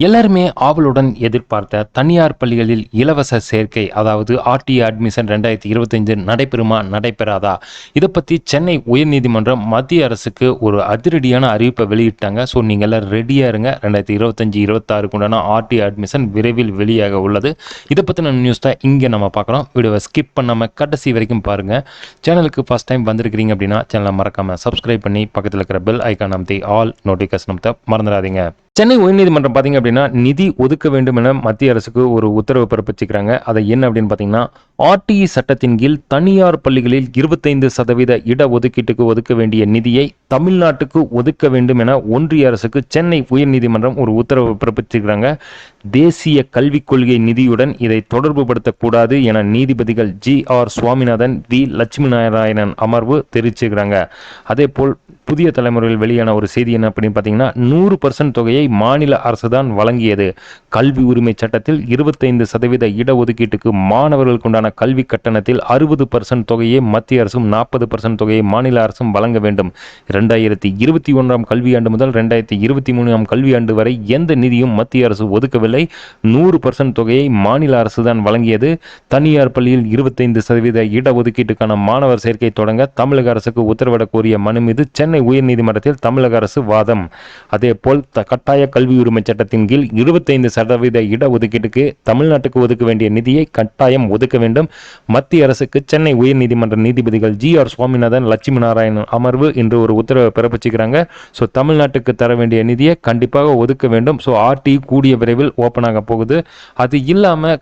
எல்லாருமே ஆவலுடன் எதிர்பார்த்த தனியார் பள்ளிகளில் இலவச சேர்க்கை அதாவது ஆர்டி அட்மிஷன் ரெண்டாயிரத்தி இருபத்தஞ்சு நடைபெறுமா நடைபெறாதா? இதை பற்றி சென்னை உயர்நீதிமன்றம் மத்திய அரசுக்கு ஒரு அதிரடியான அறிவிப்பை வெளியிட்டாங்க. ஸோ நீங்கள் எல்லாம் ரெடியாக இருங்க. ரெண்டாயிரத்தி இருபத்தஞ்சி இருபத்தாறுக்கு உண்டான ஆர்டி அட்மிஷன் விரைவில் வெளியாக உள்ளது. இதை பற்றின நியூஸ் தான் இங்கே நம்ம பார்க்குறோம். வீடியோவை ஸ்கிப் பண்ணாமல் கடைசி வரைக்கும் பாருங்கள் சேனலுக்கு ஃபஸ்ட் டைம் வந்திருக்கிறீங்க அப்படின்னா சேனலை மறக்காமல் சப்ஸ்கிரைப் பண்ணி பக்கத்தில் இருக்கிற பெல் ஐக்கான் அமைத்தி ஆல் நோட்டிஃபிகேஷன் மறந்துடாதீங்க. சென்னை உயர்நீதிமன்றம் பார்த்தீங்க அப்படின்னா நிதி ஒதுக்க வேண்டும் என மத்திய அரசுக்கு ஒரு உத்தரவு பிறப்பிச்சுக்கிறாங்க அதை என்ன அப்படின்னு பார்த்தீங்கன்னா ஆர்டிஇ சட்டத்தின் கீழ் தனியார் பள்ளிகளில் இருபத்தைந்து சதவீத இட ஒதுக்கீட்டுக்கு ஒதுக்க வேண்டிய நிதியை தமிழ்நாட்டுக்கு ஒதுக்க வேண்டும் என ஒன்றிய அரசுக்கு சென்னை உயர்நீதிமன்றம் ஒரு உத்தரவு பிறப்பிச்சிருக்கிறாங்க. தேசிய கல்விக் கொள்கை நிதியுடன் இதை தொடர்புபடுத்தக்கூடாது என நீதிபதிகள் G R Swaminathan V Lakshmi Narayanan அமர்வு தெரிவிச்சிருக்கிறாங்க. அதே போல் புதிய தலைமுறையில் வெளியான ஒரு செய்தி என்ன அப்படின்னு பார்த்தீங்கன்னா நூறு பர்சன்ட் தொகையை மாநில அரசு தான் வழங்கியது. கல்வி உரிமை சட்டத்தில் இருபத்தைந்து சதவீத இடஒதுக்கீட்டுக்கு மாணவர்களுக்குண்டான கல்வி கட்டணத்தில் அறுபது பர்சன்ட் தொகையை மத்திய அரசும் நாற்பது பர்சன்ட் தொகையை மாநில அரசும் வழங்க வேண்டும். இரண்டாயிரத்தி இருபத்தி ஒன்றாம் கல்வியாண்டு முதல் ரெண்டாயிரத்தி இருபத்தி மூணாம் கல்வியாண்டு வரை எந்த நிதியும் மத்திய அரசு ஒதுக்கவில்லை. நூறு பர்சன்ட் தொகையை மாநில அரசு தான் வழங்கியது. தனியார் பள்ளியில் இருபத்தைந்து சதவீத இடஒதுக்கீட்டுக்கான மாணவர் சேர்க்கை தொடங்க தமிழக அரசுக்கு உத்தரவிடக் கோரிய மனு மீது சென்னை உயர்நீதிமன்றத்தில் தமிழக அரசு வாதம். அதே போல் த- கட்டாய கல்வி உரிமை சட்டத்தின் கீழ் இருபத்தைந்து சதவீத இடஒதுக்கீட்டுக்கு தமிழ்நாட்டுக்கு ஒதுக்க வேண்டிய நிதியை கட்டாயம் ஒதுக்க வேண்டும். மத்திய அரசுக்கு சென்னை உயர்நீதிமன்ற நீதிபதிகள் ஜி ஆர் சுவாமிநாதன் லட்சுமி நாராயணன் அமர்வு இன்று ஒரு உத்தரவை பிறப்பிச்சுக்கிறாங்க. ஸோ தமிழ்நாட்டுக்கு தர வேண்டிய நிதியை கண்டிப்பாக ஒதுக்க வேண்டும். ஸோ ஆர்டி கூடிய விரைவில் ஓப்பன் ஆக போகுது. அது இல்லாமல்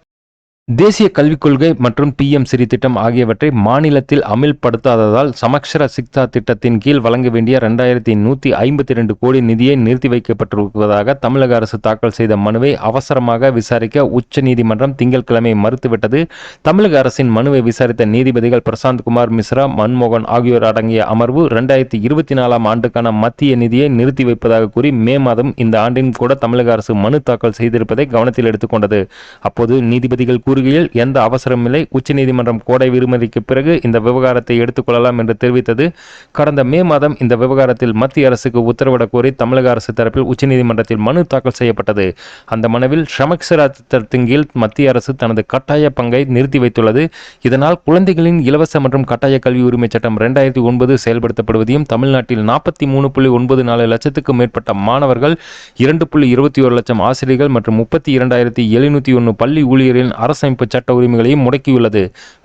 தேசிய கல்விக் கொள்கை மற்றும் பிஎம் சிறி திட்டம் ஆகியவற்றை மாநிலத்தில் அமல்படுத்தாததால் சமக்ஷர சிக்ஷா திட்டத்தின் கீழ் வழங்க வேண்டிய ரெண்டாயிரத்தி நூற்றி ஐம்பத்தி ரெண்டு கோடி நிதியை நிறுத்தி வைக்கப்பட்டிருப்பதாக தமிழக அரசு தாக்கல் செய்த மனுவை அவசரமாக விசாரிக்க உச்சநீதிமன்றம் திங்கட்கிழமை மறுத்துவிட்டது. தமிழக அரசின் மனுவை விசாரித்த நீதிபதிகள் பிரசாந்த் குமார் மிஸ்ரா மன்மோகன் ஆகியோர் அடங்கிய அமர்வு ரெண்டாயிரத்தி இருபத்தி நாலாம் ஆண்டுக்கான மத்திய நிதியை நிறுத்தி வைப்பதாக கூறி மே மாதம் இந்த ஆண்டின் கூட தமிழக அரசு மனு தாக்கல் செய்திருப்பதை கவனத்தில் எடுத்துக்கொண்டது அப்போது நீதிபதிகள் கூறுகையில் எந்த அவசரமில்லை. உச்சநீதிமன்றம் கோடை விடுமுறைக்கு பிறகு இந்த விவகாரத்தை எடுத்துக்கொள்ளலாம் என்று தெரிவித்தது. கடந்த மே மாதம் இந்த விவகாரத்தில் மத்திய அரசுக்கு உத்தரவிடக் கோரி தமிழக அரசு தரப்பில் உச்சநீதிமன்றத்தில் மனு தாக்கல் செய்யப்பட்டது. அந்த மனுவில் ஷமக்சரா திட்டத்தின் கீழ் மத்திய அரசு தனது கட்டாய பங்கை நிறுத்தி வைத்துள்ளது. இதனால் குழந்தைகளின் இலவச மற்றும் கட்டாய கல்வி உரிமை சட்டம் ரெண்டாயிரத்தி ஒன்பது செயல்படுத்தப்படுவதையும் தமிழ்நாட்டில் நாற்பத்தி மூணு புள்ளி ஒன்பது நாலு லட்சத்துக்கும் மேற்பட்ட மாணவர்கள் இரண்டு புள்ளி இருபத்தி ஒரு லட்சம் ஆசிரியர்கள் மற்றும் முப்பத்தி இரண்டாயிரத்தி எழுநூற்றி ஒன்று பள்ளி ஊழியரின் அரசமைப்பு சட்ட உரிமைகளையும் முடக்கியுள்ளது.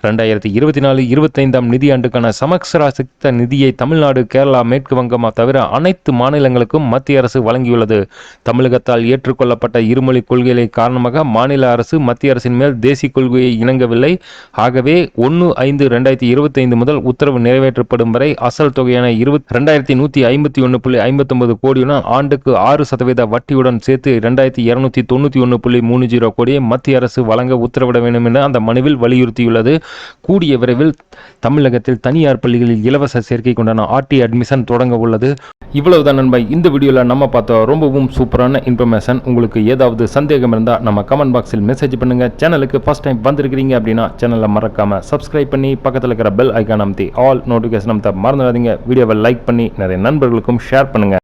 ரெண்டாயிரத்தி இருபத்தி நாலு இருபத்தைந்தாம் நிதியாண்டுக்கான சமக்சரா சித்த நிதியை தமிழ்நாடு கேரளா மேற்கு வங்கம் தவிர அனைத்து மாநிலங்களுக்கும் மத்திய அரசு வழங்கியுள்ளது. தமிழகத்தால் ஏற்றுக்கொள்ளப்பட்ட இருமொழி கொள்கைகளை காரணமாக மாநில அரசு மத்திய அரசின் மேல் தேசிய கொள்கையை இணங்கவில்லை. ஆகவே ஒன்று ஐந்து ரெண்டாயிரத்தி இருபத்தைந்து முதல் உத்தரவு நிறைவேற்றப்படும் வரை அசல் தொகையான இருபத்தி ரெண்டாயிரத்தி நூற்றி ஐம்பத்தி ஒன்று புள்ளி ஐம்பத்தொன்பது கோடியுடன் ஆண்டுக்கு ஆறு சதவீத வட்டியுடன் சேர்த்து ரெண்டாயிரத்தி இருநூத்தி தொண்ணூற்றி ஒன்று புள்ளி மூணு ஜீரோ கோடியை மத்திய அரசு வழங்க உத்தரவு உத்தரவிட வேண்டும் என அந்த மனுவில் வலியுறுத்தியுள்ளது. கூடிய விரைவில் தமிழகத்தில் தனியார் பள்ளிகளில் இலவச சேர்க்கை கொண்டான ஆர்டி அட்மிஷன் தொடங்க உள்ளது. இவ்வளவுதான் நண்பா இந்த வீடியோவில் நம்ம பார்த்த ரொம்பவும் சூப்பரான இன்ஃபர்மேஷன் உங்களுக்கு ஏதாவது சந்தேகம் இருந்தால் நம்ம கமெண்ட் பாக்ஸில் மெசேஜ் பண்ணுங்க. சேனலுக்கு ஃபர்ஸ்ட் டைம் வந்திருக்கிறீங்க அப்படின்னா சேனலை மறக்காமல் சப்ஸ்கிரைப் பண்ணி பக்கத்தில் இருக்கிற பெல் ஐக்கான் அமைத்தி ஆல் நோட்டிஃபிகேஷன் அமைத்த மறந்துடாதீங்க. வீடியோவை லைக் பண்ணி நிறைய நண்பர்களுக்கும் ஷேர் பண்ணுங்க.